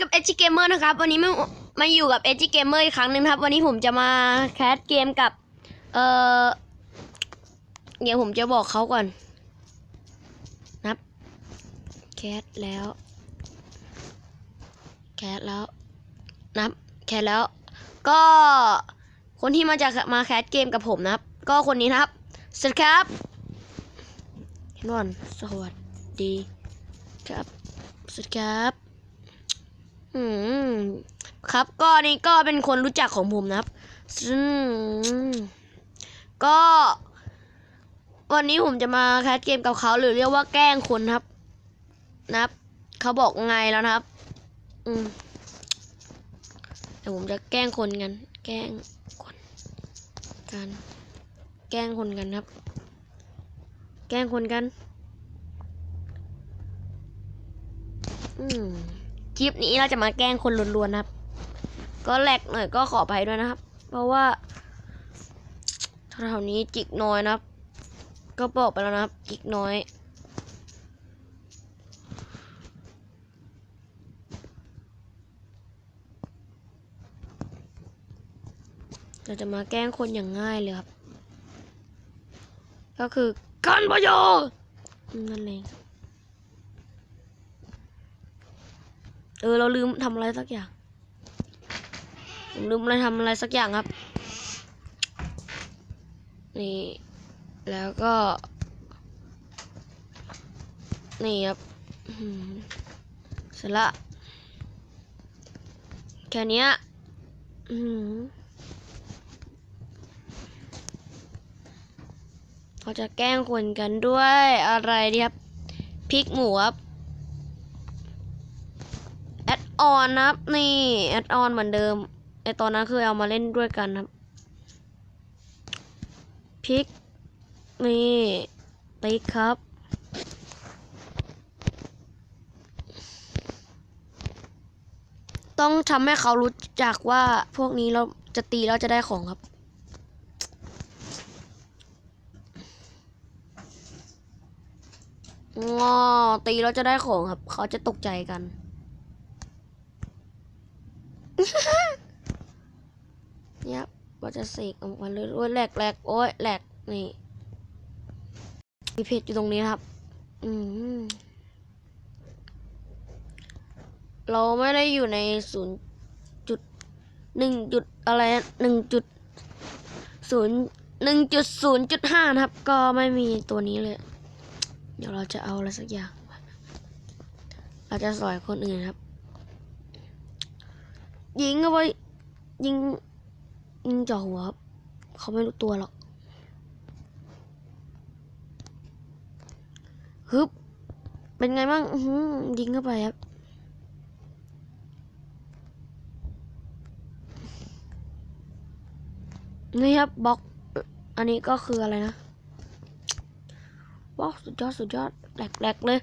กับ Edge Gamer นะครับ วันนี้มามาอยู่กับ Edge Gamer อีกครั้งหนึ่งครับ วันนี้ผมจะมาแคสเกมกับ เออเดี๋ยวผมจะบอกเขาก่อน นับ แคสแล้ว แคสแล้ว นับ แคสแล้ว ก็คนที่มาจากมาแคสเกมกับผมนะครับ ก็คนนี้นะครับสวัสดีครับนก่อนสวัสดีครับ สวัสดีครับ อืม ครับก็นี่ก็เป็นคนรู้จักของผมนะครับซึ่งก็ วันนี้ผมจะมาแคสเกมกับเขาหรือเรียกว่าแกล้งคนครับ นะครับเขาบอกไงแล้วนะครับ อืมเดี๋ยวผมจะแกล้งคนกัน แกล้งคนกันแกล้งคนกันครับ แกล้งคนกัน อืม คลิปนี้เราจะมาแกล้งคนล้วนๆนะครับ ก็แหลกหน่อยก็ขออภัยด้วยนะครับ เพราะว่าแถวนี้จิกน้อยนะครับ ก็บอกไปแล้วนะครับ จิกน้อย เราจะมาแกล้งคนอย่างง่ายเลยครับ ก็คือการประโยชน์นั่นเอง เออเราลืมทำอะไรสักอย่างผมลืมอะไรทำอะไรสักอย่างครับ นี่ แล้วก็ นี่ครับเสร็จละแค่นี้เราจะแกล้งคนกันด้วยอะไรดีครับพริกหมูครับ ออนนะครับ นี่แอดออนเหมือนเดิมไอตอนนั้นคือเอามาเล่นด้วยกันครับพิกนี่ติ๊กครับ ต้องทำให้เขารู้จักว่าพวกนี้เราจะตีแล้วจะได้ของครับงอตีแล้วจะได้ของครับ เขาจะตกใจกัน เนี่ ยเราจะเสกออกมาเลยโอ้ยแหลกแหลกโอ้ยแหลกนี่มีเพจอยู่ตรงนี้ครับ อืมเราไม่ได้อยู่ในศูนย์จุดหนึ่งจุดอะไรหนึ่งจุดศูนย์หนึ่งจุดศูนย์จุดห้าครับ ก็ไม่มีตัวนี้เลย เดี๋ยวเราจะเอาอะไรสักอย่าง เราจะสอยคนอื่นครับ ยิงเอาไว้ยิง ยิงจ่อหัวครับ เขาไม่รู้ตัวหรอกฮึบ เป็นไงบ้างยิงเข้าไปครับ นี่ครับบล็อก อันนี้ก็คืออะไรนะบล็อกสุดยอดสุดยอดแหลกๆเลย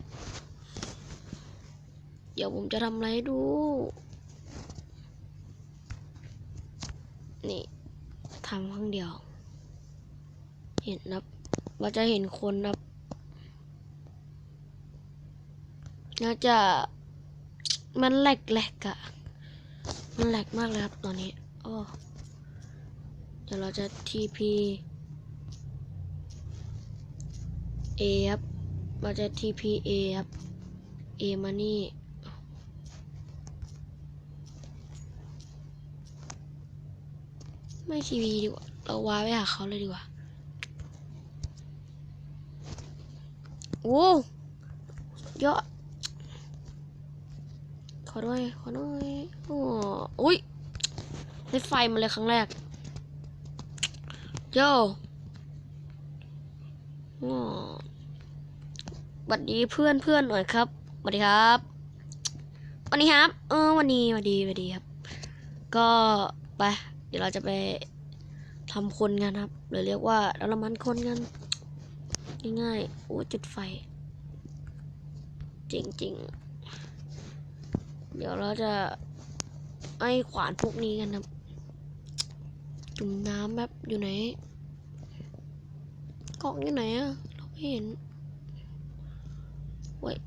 เดี๋ยวผมจะทำอะไรดู นี่ ทำครั้งเดียว เห็นนับเราจะเห็นคนนับน่าจะมันแหลกแหลกอะมันแหลกมากเลยครับตอนนี้โอ้เดี๋ยวเราจะ TP A ครับ เราจะ TP A ครับ A มานี่ ไม่ทีวีดีกว่า เราว้าไปหาเขาเลยดีกว่า โอ้เยอะขอด้วยขอด้วยโอ้อุ้ยได้ไฟมาเลยครั้งแรกโย่อ๋อสวัสดีเพื่อนเพื่อนหน่อยครับสวัสดีครับสวันนี้ครับ เออวันนี้สวันดีสวันดีครับ ก็ไป ดี๋ยวเราจะไปทำคนกันครับหรือเรียกว่าเราละมันคนกัน ง่ายๆโอ้จุดไฟ จริงๆ เดี๋ยวเราจะไอ้ขวานพวกนี้กันครับจุ่มน้ำแบบอยู่ไหนกล่องอยู่ไหนอะเราไม่เห็นเว้ย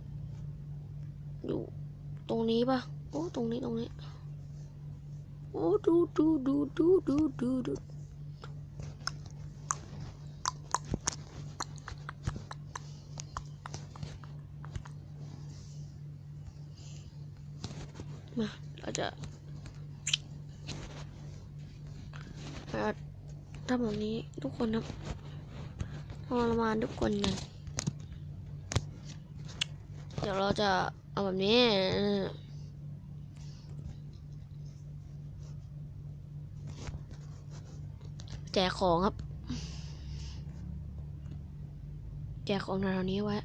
อยู่ตรงนี้ปะโอ้ตรงนี้ตรงนี้ อ้ดูดูดูดูดูดูดูมาเราจะเราทำแบบนี้ทุกคนครับทรมานทุกคนกันเดี๋ยวเราจะเอาแบบนี้ แจกของครับ แจกของแถวนี้ไว้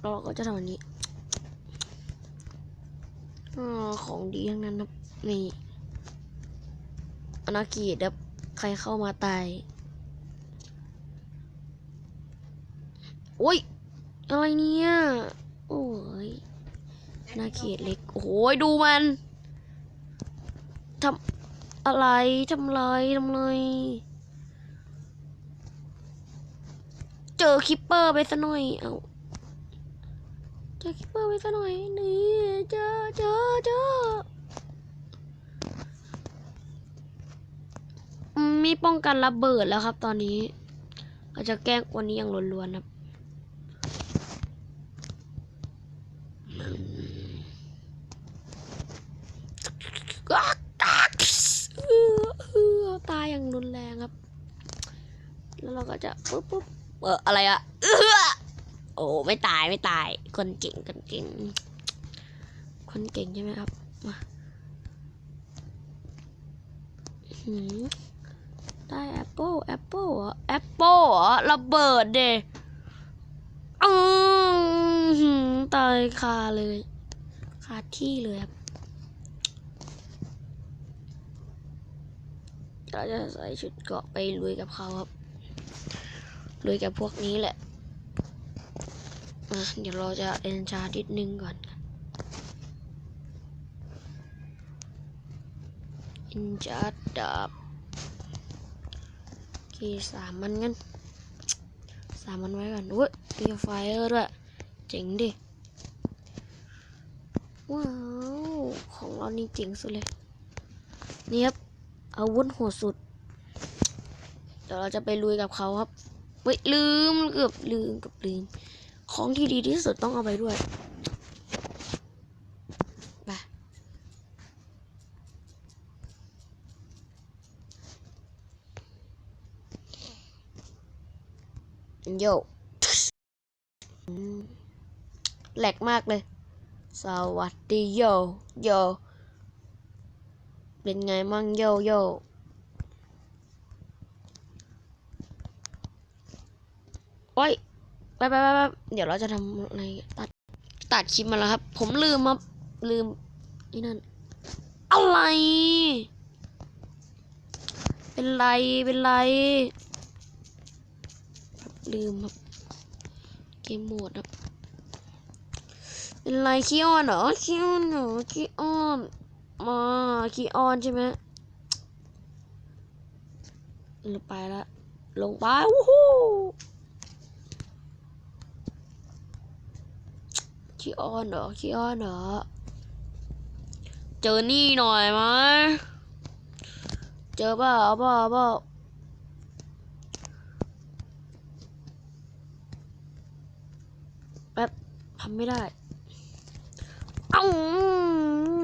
เราก็จะทำแบบนี้อของดีทั้งนั้นครับนี่อนาเขตครับใครเข้ามาตายโอ้ย อะไรเนี่ย โอ้ยอนาเขตเล็ก โอ้โหดูมันทำ อะไรทำไรทำไรเจอคิปเปอร์ไปซะหน่อย เอาเจอคิปเปอร์ไปซะหน่อยนี่เจอเจอเจอมีป้องกันระเบิดแล้วครับ ตอนนี้เราจะแกล้งวันนี้อย่างล้วนๆครับก ตายอย่างรุนแรงครับ แล้วเราก็จะปุ๊บปุ๊บเอออะไรอะเออโอ้ไม่ตายไม่ตาย คนเก่งคนเก่ง คนเก่งใช่ไหมครับมาหืมได้แอปเปิลแอปเปิลเหรอแอปเปิลเหรอระเบิดเดอือหือตายคาเลย คาที่เลยครับ เราจะใส่ชุดเกาะไปลุยกับเขาครับ ลุยกับพวกนี้แหละมาเดี๋ยวเราจะเอ็นชาร์ดิดนึงก่อนเอ็นชาร์ดดาบโอเคสามมันกันสามมันไว้ก่อนอุ้ยมีไฟเออร์ด้วย เจ๋งดิ ว้าว ของเรานี่เจ๋งสุดเลย นี่ครับ อาวุธโหดสุด เดี๋ยวเราจะไปลุยกับเขาครับเฮ้ยลืมเกือบลืมเกือบลืม ของที่ดีที่สุดต้องเอาไปด้วยไปโยอืมแหลกมากเลย สวัสดีโยโย เป็นไงมั่งโยโย่โอ้ยไปไปไปไปเดี๋ยวเราจะทำอะไรตัดตัดคลิปมาแล้วครับ ผมลืมครับลืมนี่นั่นอะไร เป็นไรเป็นไร ลืมครับเกมโหมดครับเป็นไรขี้อ้อนเหรอขี้อ้อนเหรอขี้อ้อน มาขี้ออนใช่ไหมลงไปละลงไปวู้ฮู้ขี้ออนเหรอขี้ออนเหรอ เจอนี่หน่อยไหมเจอเปล่าเปล่าเปล่าแป๊บทำไม่ได้ เอ้า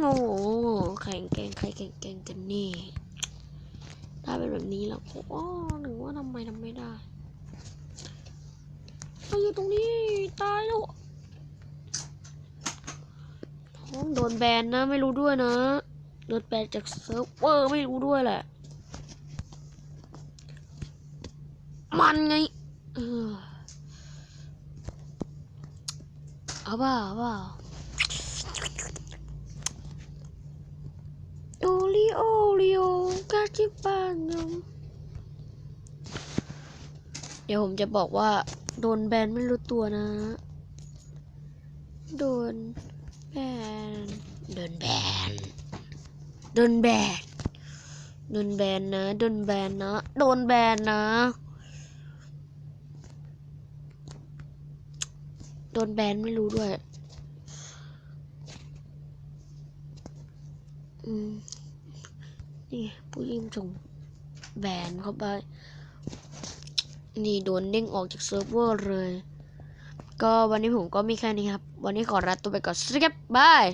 โอ้โหแข่งแกงใครแข่งแกงกันนี่ถ้าเป็นแบบนี้แล้วโอ้หนึ่งว่าทำไมทำไม่ได้เราอยู่ตรงนี้ตายแล้วท้องโดนแบนนะไม่รู้ด้วยนะโดนแบนจากเซิร์ฟเวอร์ไม่รู้ด้วยแหละ มันไงเอาเปล่าเอาเปล่า โอริโอริโอกาจิปานมเดี๋ยวผมจะบอกว่า โดนแบนไม่รู้ตัวนะ โดนแบน โดนแบน โดนแบน โดนแบนนะ โดนแบนนะ โดนแบนนะ โดนแบนไม่รู้ด้วย อืม นี่ผู้ยิงส่งแบนเข้าไปนี่โดนเด้งออกจากเซิร์ฟเวอร์เลย ก็วันนี้ผมก็มีแค่นี้ครับ วันนี้ขอลาตัวไปก่อนสวัสดีครับบาย